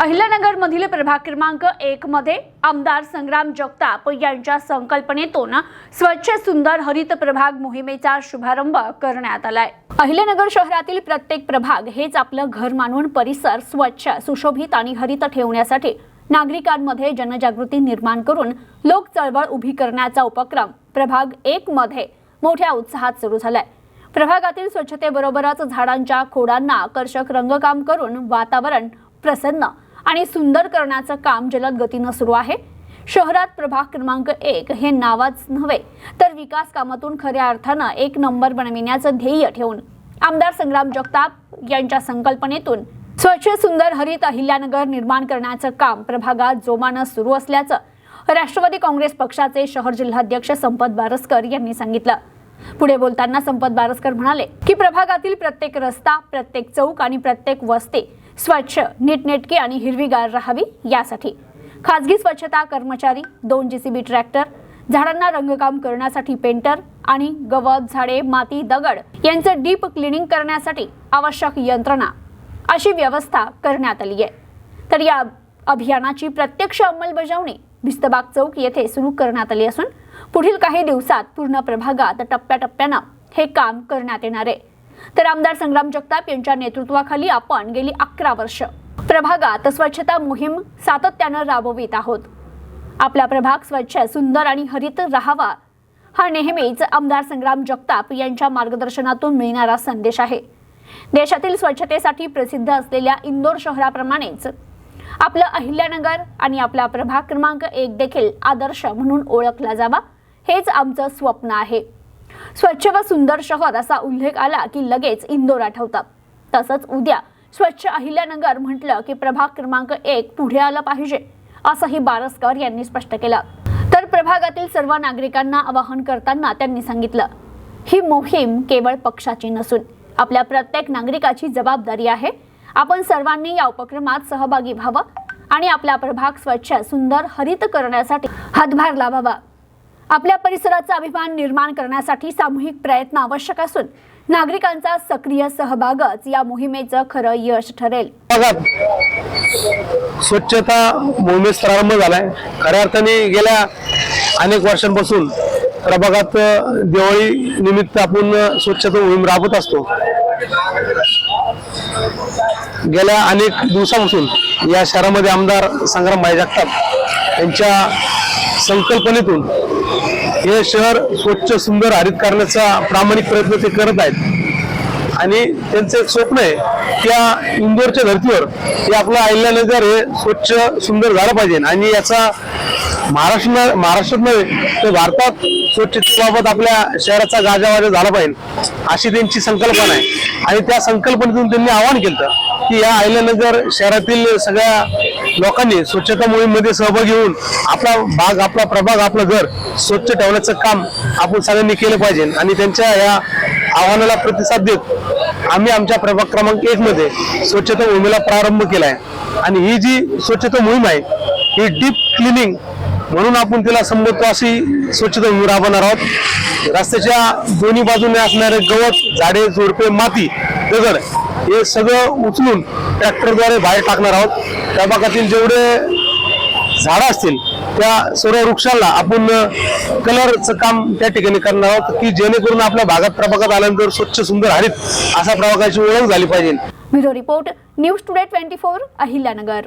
अहिल्यानगर मधील प्रभाग क्रमांक एक मध्ये आमदार संग्राम जगताप यांच्या संकल्पनेतून स्वच्छ सुंदर हरित प्रभाग मोहिमेचा शुभारंभ करण्यात आलाय. अहिल्यानगर शहरातील प्रत्येक प्रभाग हेच आपलं घर मानून परिसर स्वच्छ सुशोभित आणि हरित ठेवण्यासाठी नागरिकांमध्ये जनजागृती निर्माण करून लोक चळवळ उभी करण्याचा उपक्रम प्रभाग एक मध्ये मोठ्या उत्साहात सुरू झालाय. प्रभागातील स्वच्छतेबरोबरच झाडांच्या खोडांना आकर्षक रंगकाम करून वातावरण प्रसन्न आणि सुंदर करण्याचं काम जलद गतीनं सुरू आहे. शहरात प्रभाग क्रमांक एक हे नावाच नव्हे तर विकास कामातून खऱ्या अर्थानं एक नंबर बनविण्याचं ध्येय ठेवून आमदार संग्राम जगताप यांच्या संकल्पनेतून स्वच्छ सुंदर हरित अहिल्यानगर निर्माण करण्याचं काम प्रभागात जोमानं सुरू असल्याचं राष्ट्रवादी काँग्रेस पक्षाचे शहर जिल्हाध्यक्ष संपत बारसकर यांनी सांगितलं. पुढे बोलताना संपत बारसकर म्हणाले की प्रभागातील प्रत्येक रस्ता प्रत्येक चौक आणि प्रत्येक वस्ती स्वच्छ नीटनेटकी आणि हिरवीगार राहावी यासाठी. खाजगी स्वच्छता कर्मचारी दोन जेसीबी ट्रॅक्टर झाडांना रंगकाम करण्यासाठी पेंटर आणि गवत झाडे माती दगड यांचं डीप क्लिनिंग करण्यासाठी आवश्यक यंत्रणा अशी व्यवस्था करण्यात आली आहे तर या अभियानाची प्रत्यक्ष अंमलबजावणी भिस्तबाग चौक येथे सुरू करण्यात आली असून पुढील काही दिवसात पूर्ण प्रभागात टप्प्याटप्प्यानं हे काम करण्यात येणार आहे. तर आमदार संग्राम जगताप यांच्या नेतृत्वाखाली आपण गेली अकरा वर्ष. प्रभागात स्वच्छता मोहीम सातत्यानं राबवित आहोत. आपला प्रभाग स्वच्छ सुंदर आणि हरित राहावा हा नेहमीच आमदार संग्राम जगताप यांच्या मार्गदर्शनातून मिळणारा संदेश आहे. देशातील स्वच्छतेसाठी प्रसिद्ध असलेल्या इंदोर शहराप्रमाणेच आपलं अहिल्यानगर आणि आपला प्रभाग क्रमांक एक देखील आदर्श म्हणून ओळखला जावा हेच आमचं स्वप्न आहे. स्वच्छ व सुंदर शहर असा उल्लेख आला की लगेच इंदोर आठवतं तसंच उद्या स्वच्छ अहिल्यानगर म्हटलं की प्रभाग क्रमांक एक पुढे आलं पाहिजे असंही बारसकर यांनी स्पष्ट केलं. तर प्रभागातील सर्व नागरिकांना आवाहन करताना त्यांनी सांगितलं ही मोहीम केवळ पक्षाची नसून आपल्या प्रत्येक नागरिकाची जबाबदारी आहे. आपण सर्वांनी या उपक्रमात सहभागी व्हावं आणि आपला प्रभाग स्वच्छ सुंदर हरित करण्यासाठी हातभार लावावा. आपल्या परिसराचा अभिमान निर्माण करण्यासाठी सामूहिक प्रयत्न आवश्यक असून नागरिकांचा सक्रिय सहभागच या मोहिमेचं खरं यश ठरेल. स्वच्छता मोहिमेस प्रारंभ झालाय. खऱ्या अर्थाने गेल्या अनेक वर्षांपासून प्रभागात दिवाळी निमित्त आपण स्वच्छता मोहीम राबवत असतो. गेल्या अनेक दिवसापासून या शहरामध्ये आमदार संग्राम भाई जगताप यांच्या संकल्पनेतून हे शहर स्वच्छ सुंदर हरित करण्याचा प्रामाणिक प्रयत्न ते करत आहेत. आणि त्यांचं एक स्वप्न आहे त्या इंदोरच्या धर्तीवर हे आपलं अहिल्यानगर हे स्वच्छ सुंदर झालं पाहिजे. आणि याचा महाराष्ट्र महाराष्ट्रात नव्हे तर भारतात स्वच्छतेबाबत आपल्या शहराचा गाजावाजा झाला पाहिजे अशी त्यांची संकल्पना आहे. आणि त्या संकल्पनेतून त्यांनी आवाहन केलं की या अहिल्यानगर शहरातील सगळ्या लोकांनी स्वच्छता मोहीममध्ये सहभागी होऊन आपला भाग आपला प्रभाग आपलं घर स्वच्छ ठेवण्याचं काम आपण सगळ्यांनी केलं पाहिजे आणि त्यांच्या या आव्हानाला प्रतिसाद देत आम्ही आमच्या प्रभाग क्रमांक एक मध्ये स्वच्छता मोहिमेला प्रारंभ केला आहे आणि ही जी स्वच्छता मोहीम आहे ही डीप क्लिनिंग म्हणून आपण तिला संबोधतो अशी स्वच्छता मोहीम राबवणार आहोत. रस्त्याच्या दोन्ही बाजूने असणारे गवत झाडे झुडपे माती दगड हे सगळं उचलून ट्रॅक्टरद्वारे बाहेर टाकणार आहोत. त्या भागातील जेवढे झाडं असतील त्या सर्व वृक्षांना आपण कलरचं काम त्या ठिकाणी करणार आहोत की जेणेकरून आपल्या भागात प्रभागात आल्यानंतर स्वच्छ सुंदर हरित असा प्रभागाची ओळख झाली पाहिजे. Bureau report news today twenty four Ahilyanagar.